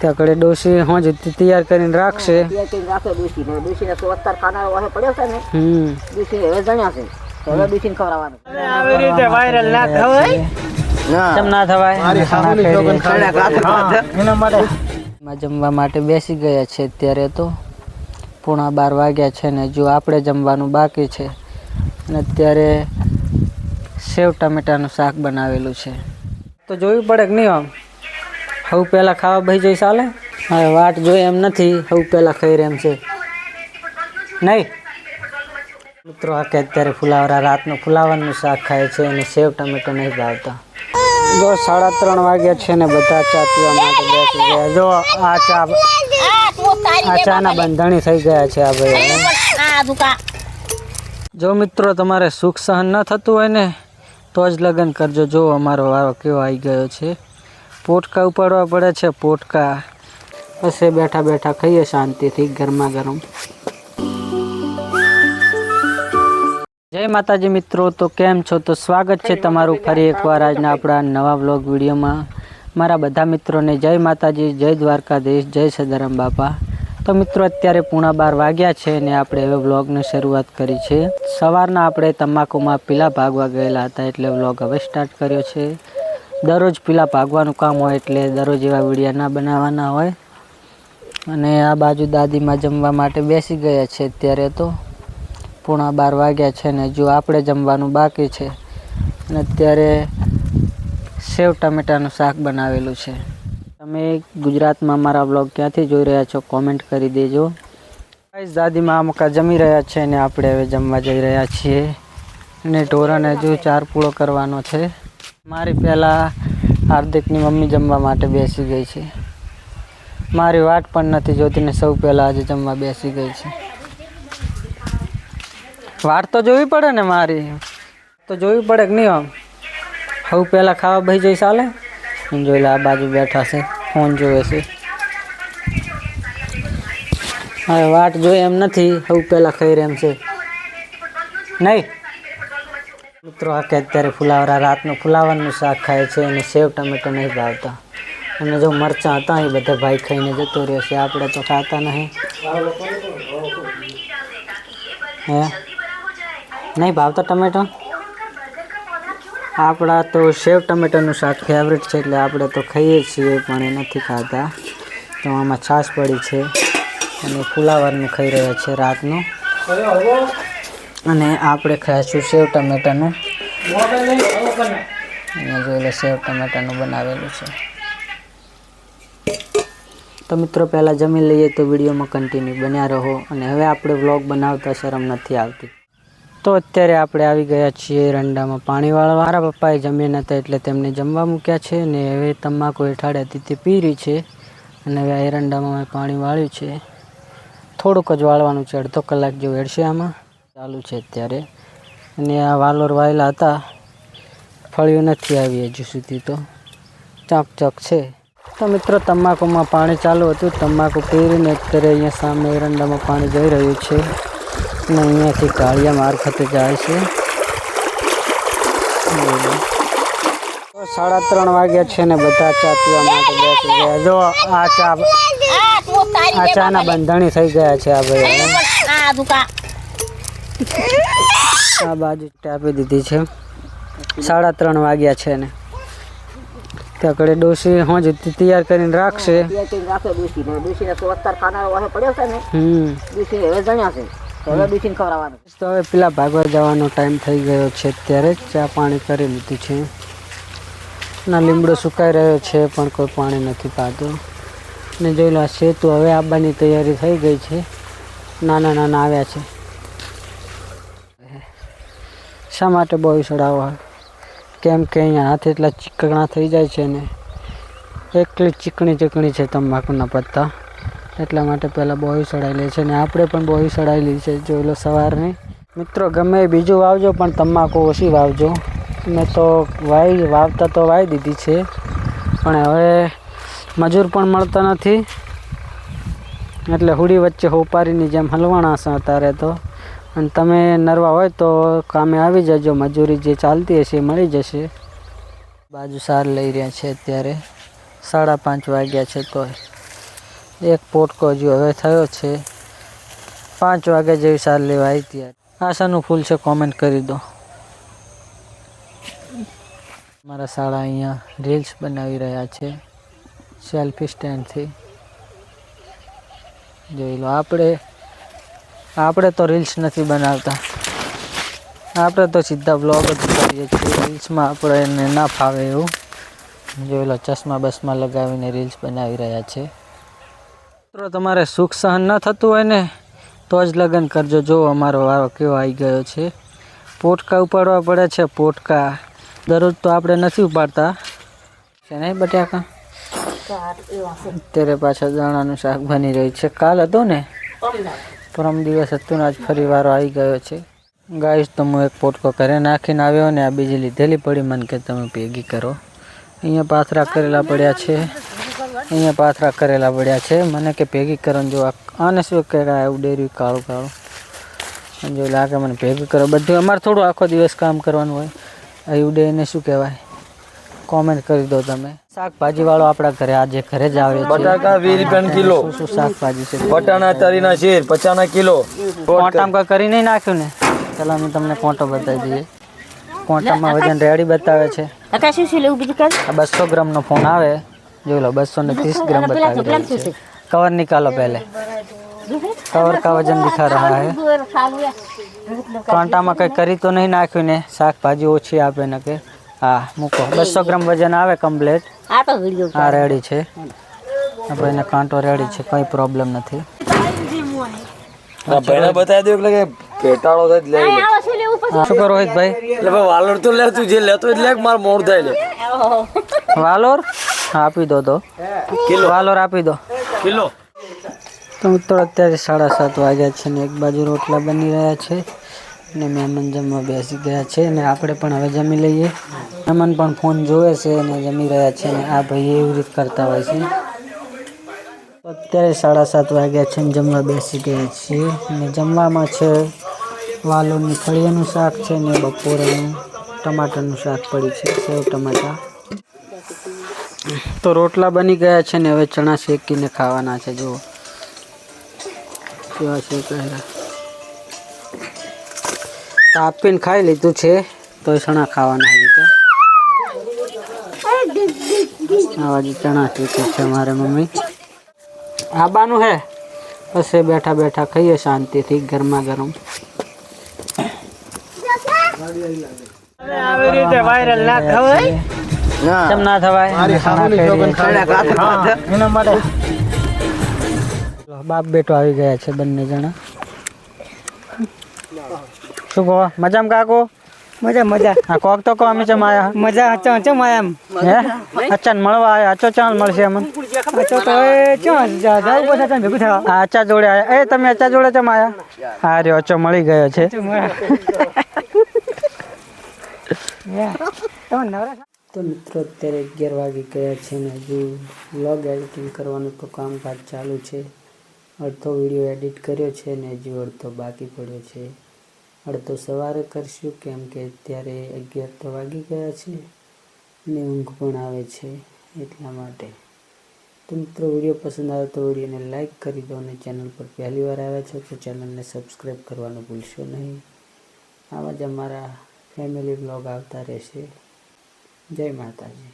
ત્યાં કડે ડોસી હોજ તૈયાર કરીને રાખશે. ત્યાં કંઈ રાખે ડૂસી. ને ડૂસીને તો અત્યારે ખાના વાહે પડ્યો છે ને હમ. ડૂસી હવે જણ્યા છે. તો હવે ડૂસીને ખવડાવવાનું. આવી રીતે વાયરલ ના થવાય. કેમ ના થવાય? માં જમવા માટે બેસી ગયા છે અત્યારે તો. પોણા બાર વાગ્યા છે ને જો આપણે જમવાનું બાકી છે. અને અત્યારે સેવ ટમેટાનું શાક બનાવેલું છે. તો જોયું પડે કે નહીં આમ? હવે પહેલાં ખાવા ભાઈ જઈ ચાલે હવે વાટ જોઈ એમ નથી હવે પહેલાં ખાઈ રહે એમ છે. નહીં? મિત્રો આ કે અત્યારે ફુલાવરા રાતનું ફુલાવાનું શાક ખાય છે અને સેવ ટમેટો નહીં ભાવતા. જો સાડા ત્રણ વાગ્યા છે ને બધા ચા પીવા માટે બેસી ગયા. જો આ ચા આ ચાના બંધાણી થઈ ગયા છે આ ભાઈ જો મિત્રો તમારે સુખ સહન ન થતું હોય ને તો જ લગ્ન કરજો. જો અમારો વારો કેવો આવી ગયો છે. પોટકા ઉપાડવા પડે છે, પોટકા. એ બેઠા બેઠા ખાઈએ શાંતિથી, ગરમા ગરમ. જય માતાજી મિત્રો, તો કેમ છો? તો સ્વાગત છે તમારું ફરી એકવાર આજના આપણા નવા વ્લોગ વિડીયોમાં. મારા બધા મિત્રોને જય માતાજી, જય દ્વારકાધીશ, જય સદારામ બાપા. તો મિત્રો, અત્યારે પૂણા બાર વાગ્યા છે ને આપણે હવે વ્લોગની શરૂઆત કરી છે. સવારના આપણે તમાકુમાં પીલા ભાગવા ગયેલા હતા એટલે વ્લોગ હવે સ્ટાર્ટ કર્યો છે. દરરોજ પીલા ભાગવાનું કામ હોય એટલે દરરોજ એવા વિડીયા ના બનાવવાના હોય. અને આ બાજુ દાદીમાં જમવા માટે બેસી ગયા છે અત્યારે તો. પૂણા બાર વાગ્યા છે ને જો આપણે જમવાનું બાકી છે. અને અત્યારે સેવ ટમેટાનું શાક બનાવેલું છે. તમે ગુજરાતમાં મારા બ્લોગ ક્યાંથી જોઈ રહ્યા છો કોમેન્ટ કરી દેજો. ગાઈસ દાદીમાં અમુકા જમી રહ્યા છે ને આપણે હવે જમવા જઈ રહ્યા છીએ. અને ઢોરાને હજુ ચાર પૂળો કરવાનો છે. મારી પહેલાં હાર્દિકની મમ્મી જમવા માટે બેસી ગઈ છે. મારી વાટ પણ નથી જોતી ને સૌ પહેલાં આજે જમવા બેસી ગઈ છે. વાટ તો જોવી પડે ને મારી. તો જોવી પડે કે નહીં આમ? હવે પહેલાં ખાવા ભાઈ જઈ ચાલે જોઈ લે આ બાજુ બેઠા છે, ફોન જોવે છે. હવે વાટ જોઈ એમ નથી હવે પહેલાં ખાઈ રહે એમ છે. નહીં? મિત્રો, આ કે અત્યારે ફુલાવરા રાતનું ફુલાવરનું શાક ખાય છે અને સેવ ટમેટો નહીં ભાવતા. અને જો મરચાં હતા, એ બધા ભાઈ ખાઈને જતો રહ્યો છે. આપણે તો ખાતા નહીં. હે? નહીં ભાવતા ટમેટો? આપણા તો સેવ ટમેટાનું શાક ફેવરેટ છે, એટલે આપણે તો ખાઈએ છીએ, પણ એ નથી ખાતા. તો આમાં છાશ પડી છે. અને ફુલાવરનું ખાઈ રહ્યા છે રાતનું. અને આપણે ખાઈશું સેવ ટમેટાનું. અહીંયા જોઈ સેવ ટમેટાનું બનાવેલું છે. તો મિત્રો, પહેલાં જમી લઈએ તો વિડીયોમાં કન્ટિન્યુ બન્યા રહો. અને હવે આપણે વ્લોગ બનાવતા શરમ નથી આવતી. તો અત્યારે આપણે આવી ગયા છીએ રંડામાં પાણી વાળવા મારા પપ્પાએ જમ્યા નહોતા એટલે તેમને જમવા મૂક્યા છે ને હવે તમાકુ હેઠાડે હતી તે પી રહી છે. અને હવે એરંડામાં મેં પાણી વાળ્યું છે. થોડુંક જ વાળવાનું છે. અડધો કલાક જેવું હેડશે આમાં. ચાલુ છે અત્યારે અને આ વાલોર વાયેલા હતા ફળિયું નથી આવી હજુ સુધી તો ચક ચક છે તો મિત્રો તમાકુમાં પાણી ચાલુ હતું તમાકુ પીરીને અત્યારે અહીંયા સામે એરંડામાં પાણી જઈ રહ્યું છે અને અહીંયાથી કાળિયા મારફતે જાય છે સાડા ત્રણ વાગ્યા છે ને બધા ચા પીવા માટે બેસી ગયા જો આ ચા આ ચાના બંધાણી થઈ ગયા છે આ ભાઈ આ બાજુ આપી દીધી છે. સાડા ત્રણ વાગ્યા છે ને. ત્યાં કડે ડોસી હોજ તૈયાર કરીને રાખશે. રાખે ડૂસી તો અત્યારે ખાના વાહે પડ્યો છે ને હમ. ડૂસી હવે જણ્યા છે. હવે ડૂસીને ખવડાવવાનું તો હવે પેલા ભાગવા જવાનો ટાઈમ થઈ ગયો છે અત્યારે. ચા પાણી કરી લીધું છે. ના લીમડો સુકાઈ રહ્યો છે પણ કોઈ પાણી નથી પાતું. ને જોઈ લો આ સેતુ હવે આવવાની તૈયારી થઈ ગઈ છે. નાના નાના આવ્યા છે. શા માટે બહુ ચડાવવા કેમ કે અહીંયા હાથ એટલા ચીકણા થઈ જાય છે ને. એકલી ચીકણી ચીકણી છે તંબાકુના પત્તા. એટલા માટે પહેલાં બોઈ ચડાવી લે છે ને આપણે પણ બોહી ચડાવેલી છે. જોઈ લો સવારની. મિત્રો, ગમે બીજું વાવજો, પણ તમાકુ ઓછી વાવજો. મેં તો વાઈ, વાવતા તો વાવી દીધી છે. પણ હવે મજૂર પણ મળતા નથી. એટલે હુડી વચ્ચે હોપારીની જેમ હલવાણા છે અત્યારે તો. અને તમે નરવા હોય તો કામે આવી જજો. મજૂરી જે ચાલતી હશે એ મળી જશે. બાજુ સાર લઈ રહ્યા છે અત્યારે. સાડા પાંચ વાગ્યા છે તોય એક પોટકો હજુ હવે થયો છે. પાંચ વાગ્યા જેવી સાર લેવા આવી ત્યારે આશાનું ફૂલ છે કોમેન્ટ કરી દો. મારા શાળા અહીંયા રીલ્સ બનાવી રહ્યા છે સેલ્ફી સ્ટેન્ડથી જોઈ લો, આપણે આપણે તો રીલ્સ નથી બનાવતા. આપણે તો સીધા બ્લોગ જ કરીએ છીએ. રીલ્સમાં આપણે એને ના ફાવે એવું. જોઈ લો ચશ્મા બસમાં લગાવીને રીલ્સ બનાવી રહ્યા છે. મિત્રો તમારે સુખ સહન ન થતું હોય ને તો જ લગ્ન કરજો. જો અમારો વારો કેવો આવી ગયો છે. પોટકા ઉપાડવા પડે છે પોટકા. દરરોજ તો આપણે નથી ઉપાડતા. છે નહીં બટાકા? અત્યારે પાછા દાણાનું શાક બની રહ્યું છે. કાલ હતો ને? પરમ દિવસ હતું આજ ફરી વારો આવી ગયો છે. ગાઈશ તો હું એક પોટકો ઘરે નાખીને આવ્યો ને આ બીજી લીધેલી પડી. મને કે તમે ભેગી કરો. અહીંયા પાથરા કરેલા પડ્યા છે. અહીંયા પાથરા કરેલા પડ્યા છે. મને કે ભેગી કરો જો આને શું કહેવાય એવું ડેર્યું કાળું કાળું. જો લાગે મને ભેગું કરો. બધું અમારે થોડું આખો દિવસ કામ કરવાનું હોય. ઉડે એને શું કહેવાય? કોમેન્ટ કરી દો તમે શાકભાજી વાળો આપણા ઘરે આજે ઘરે જ આવે બટાકા વીસ રૂપિયા કિલો શું શું શાકભાજી છે વટાણા તરીના શેર પચાના કિલો કોટામાં કોઈ કરી નહીં નાખ્યું ને ચાલો અમે તમને કોંટો બતાવી દઈએ કોંટામાં વજન રેડી બતાવે છે બસો ગ્રામનો ફોન આવે જોઈ લો બસો ને ત્રીસ ગ્રામ બતાવી દે છે કવર નિકાલો પહેલે કવર કા વજન દિખા રહા હે કાંટામાં કંઈ કરી તો નહીં નાખ્યું ને શાકભાજી ઓછી આપે ને કે હા મૂકો. બસો ગ્રામ વજન આવે કમ્પ્લેટ આ તો વીડિયો આ રેડી છે. આપણે એને કાંટો રેડી છે. કંઈ પ્રોબ્લેમ નથી. ભાઈને બતાવી દો એટલે કે પેટાળો થાય તો લઈ લે. શું લેવું પછી હા, કરો રોહિતભાઈ એટલે ભાઈ વાલર તો લે તું જે લેતો હોય લે માર મોડ થાય લે. વાલોર? આપી દો તો. વાલોર આપી દો. કિલો. તો મિત્રો અત્યારે સાડા સાત વાગ્યા છે ને એક બાજુ રોટલા બની રહ્યા છે. ને મહેમાન જમવા બેસી ગયા છે ને આપણે પણ હવે જમી લઈએ. મહેમાન પણ ફોન જોવે છે અને જમી રહ્યા છે ને આ ભાઈ એવી રીત કરતા હોય છે. અત્યારે સાડા સાત વાગ્યા છે ને જમવા બેસી ગયા છીએ. ને જમવામાં છે વાલોની ફળિયાનું શાક છે ને બપોરેનું ટમાટરનું શાક પડી છે, સેવ ટમાટા. તો રોટલા બની ગયા છે ને હવે ચણા શેકીને ખાવાના છે. જુઓ. કેવા પહેલા તાપીને ખાઈ લીધું છે. તો ચણા ખાવાના રીતે આવા જે ચણા શેકે છે મારે મમ્મી. આબાનું હે? બસ એ બેઠા બેઠા ખાઈએ શાંતિથી ગરમા ગરમ. ના થવાય. બાપ બેટો આવી ગયા છે બંને જણા. શું કહો? મજામાં કાકો? મજા મજા. હા કોક તો કો અમે ચમ આયા મજા ચો ચો એમ. હે? અચાન મળવા આયા અચો ચાલ મળશે અમને ચો તો એ ચો જા જાવ બધા તને ભેગું થા હા અચા જોડે આયા. એ તમે અચા જોડે ચમ આયા હા રે અચો મળી ગયો છે. તો મિત્રો અત્યારે અગિયાર વાગી ગયા છે ને હજુ વ્લોગ એડિટિંગ કરવાનું તો કામકાજ ચાલુ છે. અડધો વીડિયો એડિટ કર્યો છે ને હજુ અડધો બાકી પડ્યો છે. અડધો સવારે કરશું કેમ કે અત્યારે અગિયાર તો વાગી ગયા છે ને ઊંઘ પણ આવે છે એટલા માટે. તો મિત્રો, વીડિયો પસંદ આવે તો વિડીયોને લાઈક કરી દો અને ચેનલ પર પહેલી વાર આવ્યા છો તો ચેનલને સબસ્ક્રાઈબ કરવાનું ભૂલશો નહીં. આવા જ અમારા ફેમિલી બ્લોગ આવતા રહેશે. જય માતાજી.